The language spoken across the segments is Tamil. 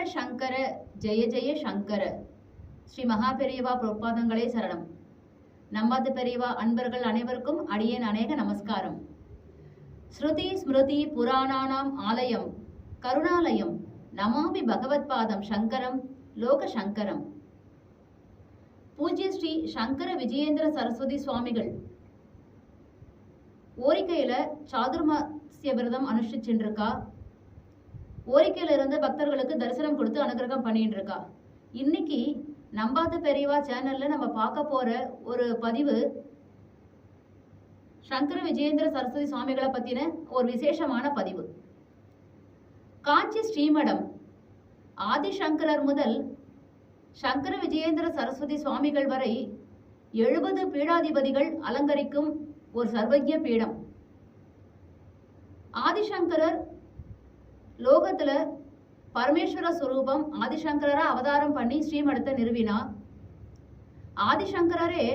சங்கர சங்கர ஜெய ஜெய சங்கர. ஸ்ரீ மகா பெரியவா பிரபாதங்களே சரணம். நம்பாத பெரியவா அன்பர்கள் அனைவருக்கும் அடியேன் அநேக நமஸ்காரம். ஸ்ருதி ஸ்மிருதி புராணானாம் ஆலயம் கருணாலயம் நமாமி பகவத்பாதம் சங்கரம் லோக சங்கரம். பூஜ்ய ஸ்ரீ சங்கர விஜயேந்திர சரஸ்வதி சுவாமிகள். ஓரிக்கையில சாதுர்மாசிய விரதம் அனுஷ்டிச்சுட்டு கோரிக்கையில இருந்து பக்தர்களுக்கு தரிசனம் கொடுத்து அனுகிரகம் பண்ணிட்டு இருக்கா இன்னைக்கு நம்பாத பெரியவா சேனல்ல நம்ம பார்க்க போற ஒரு பதிவு சங்கர விஜயேந்திர சரஸ்வதி சுவாமிகளை பத்தின ஒரு விசேஷமான பதிவு. காஞ்சி ஸ்ரீமடம் ஆதிசங்கரர் முதல் சங்கர விஜயேந்திர சரஸ்வதி சுவாமிகள் வரை எழுபது பீடாதிபதிகள் அலங்கரிக்கும் ஒரு சர்வஜ பீடம். ஆதிசங்கரர் லோகத்துல பரமேஸ்வர சுரூபம் ஆதிசங்கரரா அவதாரம் பண்ணி ஸ்ரீமடத்தை நிறுவினா? ஆதிசங்கரரே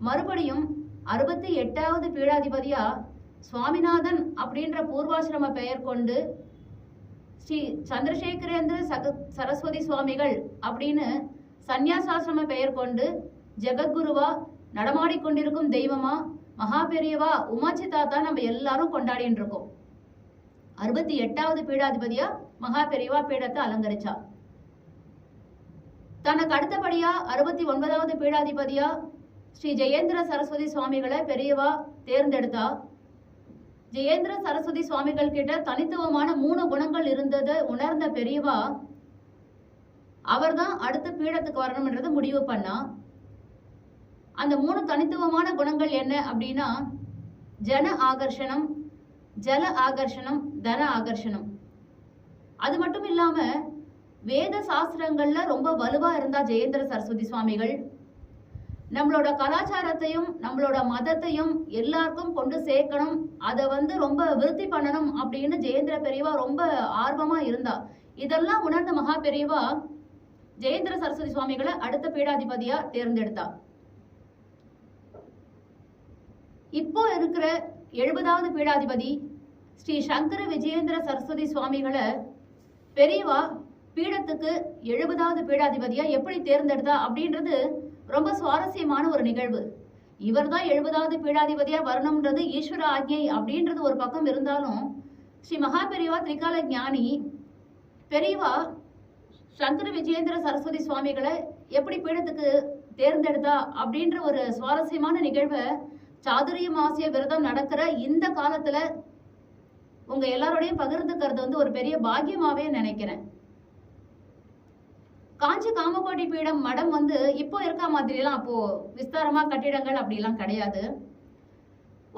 மறுபடியும் அறுபத்தி எட்டாவது பீடாதிபதியா சுவாமிநாதன் அப்படின்ற பூர்வாசிரம பெயர் கொண்டு ஸ்ரீ சந்திரசேகரேந்திர சக சரஸ்வதி சுவாமிகள் அப்படின்னு சந்நியாசாசிரம பெயர் கொண்டு ஜெகத்குருவா நடமாடிக்கொண்டிருக்கும் தெய்வமா மகா பெரியவா உமாச்சி தாத்தா நம்ம எல்லாரும் கொண்டாடின்னு இருக்கோம் அறுபத்தி எட்டாவது பீடாதிபதியா? மகா பெரியவா பீடத்தை அலங்கரிச்சா. தனக்கு அடுத்தபடியா அறுபத்தி ஒன்பதாவது பீடாதிபதியா? ஸ்ரீ ஜெயேந்திர சரஸ்வதி சுவாமிகளை பெரியவா தேர்ந்தெடுத்தா? ஜெயேந்திர சரஸ்வதி சுவாமிகள் கிட்ட தனித்துவமான மூணு குணங்கள் இருந்ததை உணர்ந்த பெரியவா அவர்தான் அடுத்த பீடத்துக்கு வரணும்ன்றதை முடிவு பண்ணா. அந்த மூணு தனித்துவமான குணங்கள் என்ன அப்படின்னா ஜன ஆகர்ஷணம் ஜல ஆகர்ஷணம் தன ஆகர்ஷணம். அது மட்டும் இல்லாம வேத சாஸ்திரங்கள்ல ரொம்ப வலுவா இருந்தா ஜெயேந்திர சரஸ்வதி சுவாமிகள். நம்மளோட கலாச்சாரத்தையும் நம்மளோட மதத்தையும் எல்லாருக்கும் கொண்டு சேர்க்கணும். அதை வந்து ரொம்ப விருத்தி பண்ணணும் அப்படின்னு ஜெயேந்திர பெரியவா ரொம்ப ஆர்வமா இருந்தா. இதெல்லாம் உணர்ந்த மகா பெரியவா ஜெயேந்திர சரஸ்வதி சுவாமிகளை அடுத்த பீடாதிபதியா தேர்ந்தெடுத்தா. இப்போ இருக்கிற எழுபதாவது பீடாதிபதி ஸ்ரீ சங்கர விஜயேந்திர சரஸ்வதி சுவாமிகளை பெரியவா பீடத்துக்கு எழுபதாவது பீடாதிபதியா எப்படி தேர்ந்தெடுத்தா அப்படின்றது ரொம்ப சுவாரஸ்யமான ஒரு நிகழ்வு. இவர்தான் எழுபதாவது பீடாதிபதியா வரணும்ன்றது ஈஸ்வர ஆக்ஞை அப்படின்றது ஒரு பக்கம் இருந்தாலும் ஸ்ரீ மகா பெரியவா திரிகால ஞானி பெரியவா சங்கர விஜயேந்திர சரஸ்வதி சுவாமிகளை எப்படி பீடத்துக்கு தேர்ந்தெடுத்தா அப்படின்ற ஒரு சுவாரஸ்யமான நிகழ்வை சாதுரிய மாசிய விரதம் நடக்கிற இந்த காலத்துல உங்க எல்லாரோடையும் பகிர்ந்துக்கிறது வந்து ஒரு பெரிய பாக்கியமாவே நினைக்கிறேன். காஞ்சி காமகோட்டி பீடம் மடம் வந்து இப்போ இருக்க மாதிரிலாம் அப்போ விஸ்தாரமா கட்டிடங்கள் அப்படிலாம் கிடையாது.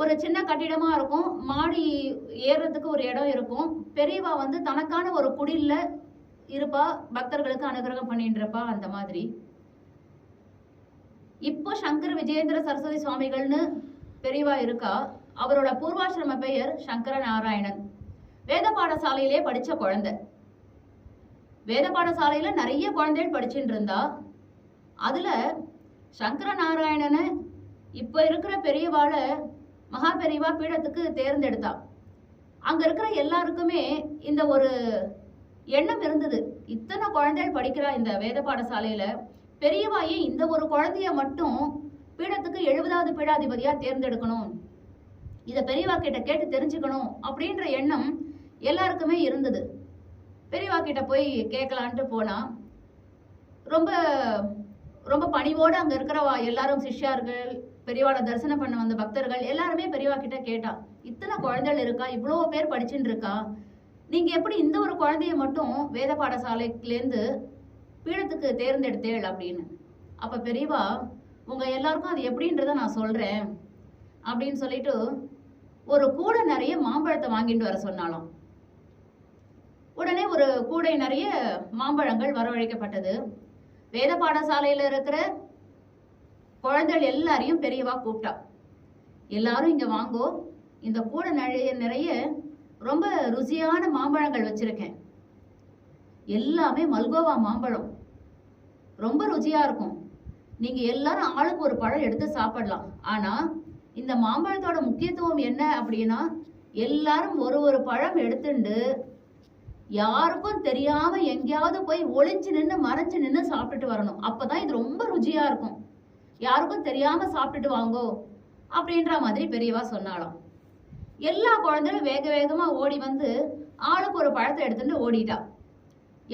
ஒரு சின்ன கட்டிடமா இருக்கும் மாடி ஏறுறதுக்கு ஒரு இடம் இருக்கும். பெரியவா வந்து தனக்கான ஒரு குடில்ல இருப்பா பக்தர்களுக்கு அனுகிரகம் பண்ணிட்டு இருப்பா அந்த மாதிரி. இப்போ சங்கர விஜயேந்திர சரஸ்வதி சுவாமிகள்னு பெரியவா இருக்கா? அவரோட பூர்வாசிரம பெயர் சங்கர நாராயணன் வேத பாடசாலையிலே படித்த குழந்தை. வேத பாடசாலையில் நிறைய குழந்தைகள் படிச்சுட்டு இருந்தா. அதில் சங்கர நாராயணனை இப்போ இருக்கிற பெரியவாளை மகா பெரியவா பீடத்துக்கு தேர்ந்தெடுத்தா. அங்கே இருக்கிற எல்லாருக்குமே இந்த ஒரு எண்ணம் இருந்தது. இத்தனை குழந்தைகள் படிக்கிறா இந்த வேத பாடசாலையில். பெரியவாயே இந்த ஒரு குழந்தைய மட்டும் பீடத்துக்கு எழுபதாவது பீடாதிபதியா தேர்ந்தெடுக்கணும். இத பெரியவா கிட்ட கேட்டு தெரிஞ்சுக்கணும் அப்படின்ற எண்ணம் எல்லாருக்குமே இருந்தது. பெரியவா கிட்ட போய் கேட்கலான்ட்டு போனா ரொம்ப ரொம்ப பணிவோடு அங்கே இருக்கிறவா எல்லாரும் சிஷ்யார்கள் பெரியவாட தரிசனம் பண்ண வந்த பக்தர்கள் எல்லாருமே பெரியவா கிட்ட கேட்டா இத்தனை குழந்தைகள் இருக்கா? இவ்வளோ பேர் படிச்சுட்டு இருக்கா? நீங்கள் எப்படி இந்த ஒரு குழந்தைய மட்டும் வேத பாடசாலைக்குலேருந்து பீடத்துக்கு தேர்ந்தெடுத்தேள்? அப்படின்னு. அப்போ பெரியவா உங்கள் எல்லாருக்கும் அது எப்படின்றத நான் சொல்கிறேன் அப்படின்னு சொல்லிட்டு ஒரு கூடை நிறைய மாம்பழத்தை வாங்கிட்டு வர சொன்னாலும். உடனே ஒரு கூடை நிறைய மாம்பழங்கள் வரவழைக்கப்பட்டது. வேத பாடசாலையில் இருக்கிற குழந்தைகள் எல்லாரையும் பெரியவா கூப்பிட்டா. எல்லாரும் இங்கே வாங்கோ இந்த கூடை நிறைய நிறைய ரொம்ப ருசியான மாம்பழங்கள் வச்சுருக்கேன். எல்லாமே மல்கோவா மாம்பழம். ரொம்ப ருச்சியாக இருக்கும். நீங்கள் எல்லாரும் ஆளுக்கு ஒரு பழம் எடுத்து சாப்பிடலாம். ஆனால் இந்த மாம்பழத்தோட முக்கியத்துவம் என்ன அப்படின்னா எல்லாரும் ஒரு ஒரு பழம் எடுத்துண்டு யாருக்கும் தெரியாம எங்கேயாவது போய் ஒளிஞ்சு நின்று மறைஞ்சு நின்று சாப்பிட்டுட்டு வரணும். அப்பதான் இது ரொம்ப ருச்சியா இருக்கும். யாருக்கும் தெரியாம சாப்பிட்டுட்டு வாங்கோ அப்படின்ற மாதிரி பெரியவா சொன்னாலும் எல்லா குழந்தைகளும் வேக வேகமா ஓடி வந்து ஆளுக்கு ஒரு பழத்தை எடுத்துட்டு ஓடிட்டா.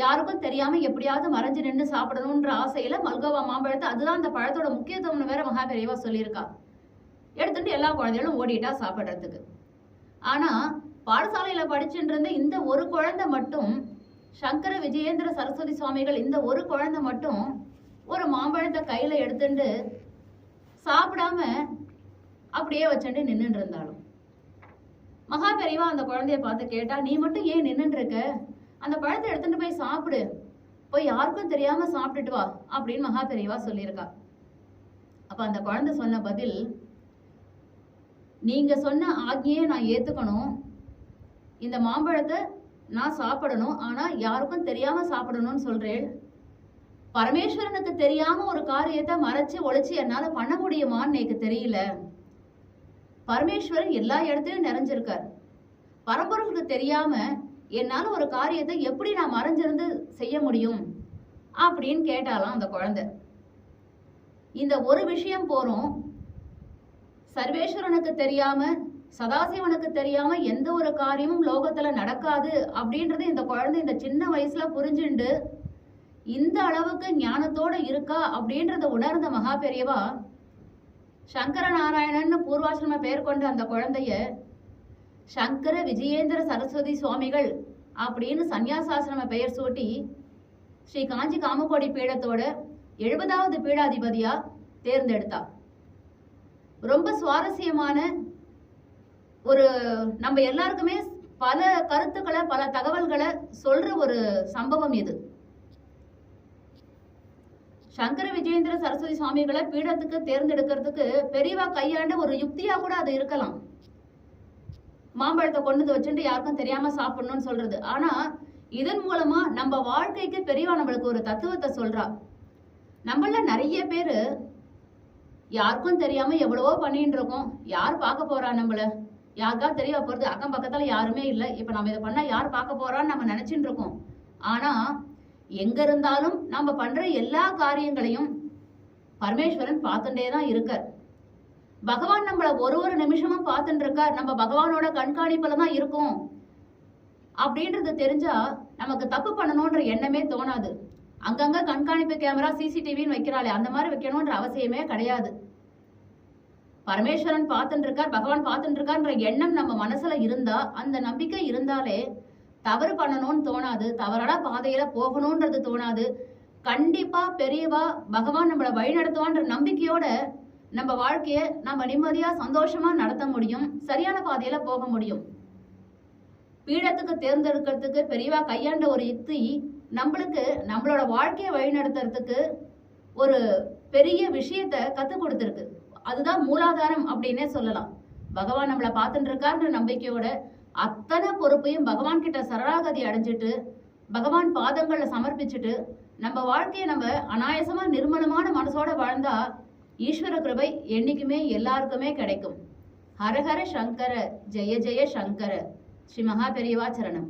யாருக்கும் தெரியாம எப்படியாவது மறைஞ்சு நின்று சாப்பிடணும்ன்ற ஆசையில மல்கோவா மாம்பழத்தை அதுதான் அந்த பழத்தோட முக்கியத்துவம்னு வேற மகா பெரியவா சொல்லியிருக்கா. எடுத்துட்டு எல்லா குழந்தைகளும் ஓடிட்டா சாப்பிடுறதுக்கு. ஆனா பாடசாலையில படிச்சுட்டு இருந்த இந்த ஒரு குழந்தை மட்டும் சங்கர விஜயேந்திர சரஸ்வதி சுவாமிகள் இந்த ஒரு குழந்தை மட்டும் ஒரு மாம்பழத்தை கையில எடுத்துட்டு சாப்பிடாம அப்படியே வச்சுட்டு நின்றுட்டு இருந்தாலும். மகா பெரியவா அந்த குழந்தைய பார்த்து கேட்டா நீ மட்டும் ஏன் நின்றுட்டு இருக்க? அந்த பழத்தை எடுத்துட்டு போய் சாப்பிடு. போய் யாருக்கும் தெரியாம சாப்பிட்டுட்டு வா அப்படின்னு மகா பெரியவா சொல்லியிருக்கா. அப்ப அந்த குழந்தை சொன்ன பதில் நீங்க சொன்ன ஆக்ஞையை நான் ஏத்துக்கணும். இந்த மாம்பழத்தை நான் சாப்பிடணும். ஆனா யாருக்கும் தெரியாம சாப்பிடணும்னு சொல்றேன் பரமேஸ்வரனுக்கு தெரியாம ஒரு காரியத்தை மறைச்சு ஒழிச்சு என்னால பண்ண முடியுமான்னு எனக்கு தெரியல. பரமேஸ்வரன் எல்லா இடத்துலயும் நிறைஞ்சிருக்கார். பரம்பொருளுக்கு தெரியாம என்னால் ஒரு காரியத்தை எப்படி நான் மறைஞ்சிருந்து செய்ய முடியும்? அப்படின்னு கேட்டாலாம் அந்த குழந்தை. இந்த ஒரு விஷயம் போகிறோம் சர்வேஸ்வரனுக்கு தெரியாம சதாசிவனுக்கு தெரியாம எந்த ஒரு காரியமும் லோகத்துல நடக்காது அப்படின்றது இந்த குழந்தை இந்த சின்ன வயசுல புரிஞ்சுண்டு இந்த அளவுக்கு ஞானத்தோட இருக்கா அப்படின்றத உணர்ந்த மகா பெரியவா சங்கர நாராயணன் பூர்வாசிரம பெயர் கொண்ட அந்த குழந்தைய சங்கர விஜயேந்திர சரஸ்வதி சுவாமிகள் அப்படின்னு சந்நியாசாசிரம பெயர் சூட்டி ஸ்ரீ காஞ்சி காமகோடி பீடத்தோட எழுபதாவது பீடாதிபதியா தேர்ந்தெடுத்தா. ரொம்ப சுவாரஸ்யமான ஒரு நம்ம எல்லாருக்குமே பல கருத்துக்களை பல தகவல்களை சொல்ற ஒரு சம்பவம் இது. சங்கர விஜயேந்திர சரஸ்வதி சுவாமிகளை பீடத்துக்கு தேர்ந்தெடுக்கிறதுக்கு பெரியவா கையாண்ட ஒரு யுக்தியா கூட அது இருக்கலாம். மாம்பழத்தை கொண்டு வந்து வச்சுட்டு யாருக்கும் தெரியாம சாப்பிடணும்னு சொல்றது. ஆனா இதன் மூலமா நம்ம வாழ்க்கைக்கு பெரியவா நம்மளுக்கு ஒரு தத்துவத்தை சொல்றா. நம்மள நிறைய பேரு யாருக்கும் தெரியாம எவ்வளவோ பண்ணிட்டு இருக்கோம். யார் பார்க்க போறா நம்மள? யாருக்கா தெரிய போறது அக்கம் பக்கத்துல யாருமே இல்லை. இப்ப நம்ம இதை பண்ணா யார் பார்க்க போறான்னு நம்ம நினைச்சிட்டு இருக்கோம். ஆனா எங்க இருந்தாலும் நம்ம பண்ற எல்லா காரியங்களையும் பரமேஸ்வரன் பார்த்துட்டே தான் இருக்கார். பகவான் நம்மள ஒரு ஒரு நிமிஷமும் பார்த்துட்டு இருக்கார் நம்ம பகவானோட கண்காணிப்புல தான் இருக்கும். அப்படின்றது தெரிஞ்சா நமக்கு தப்பு பண்ணணும்ன்ற எண்ணமே தோணாது. அங்கங்க கண்காணிப்பு கேமரா சிசிடிவின்னு வைக்கிறாளே அந்த மாதிரி வைக்கணும்ன்ற அவசியமே கிடையாது. பரமேஸ்வரன் பார்த்துட்டு இருக்கார் பகவான் பார்த்துட்டு இருக்கார்ன்ற எண்ணம் நம்ம மனசுல இருந்தா அந்த நம்பிக்கை இருந்தாலே தவறு பண்ணணும்னு தோணாது. தவறான பாதையில போகணும்ன்றது தோணாது. கண்டிப்பா பெரியவா பகவான் நம்மளை வழி நடத்துவான்ற நம்பிக்கையோட நம்ம வாழ்க்கையை நம்ம நிம்மதியா சந்தோஷமா நடத்த முடியும் சரியான பாதையில போக முடியும். பீடத்துக்கு தேர்ந்தெடுக்கிறதுக்கு பெரியவா கையாண்ட ஒரு யுக்தி நம்மளுக்கு நம்மளோட வாழ்க்கையை வழிநடத்துறதுக்கு ஒரு பெரிய விஷயத்த கத்து கொடுத்துருக்கு. அதுதான் மூலாதாரம் அப்படின்னே சொல்லலாம். பகவான் நம்மளை பார்த்துட்டு இருக்காருன்ற நம்பிக்கையோட அத்தனை பொறுப்பையும் பகவான் கிட்ட சரணாகதி அடைஞ்சிட்டு பகவான் பாதங்களில் சமர்ப்பிச்சுட்டு நம்ம வாழ்க்கையை நம்ம அனாயசமா நிர்மலமான மனசோட வாழ்ந்தா ஈஸ்வர கிருபை என்னைக்குமே எல்லாருக்குமே கிடைக்கும். ஹரஹர சங்கர ஜெய ஜெய சங்கர ஸ்ரீ மகா பெரியவா சரணம்.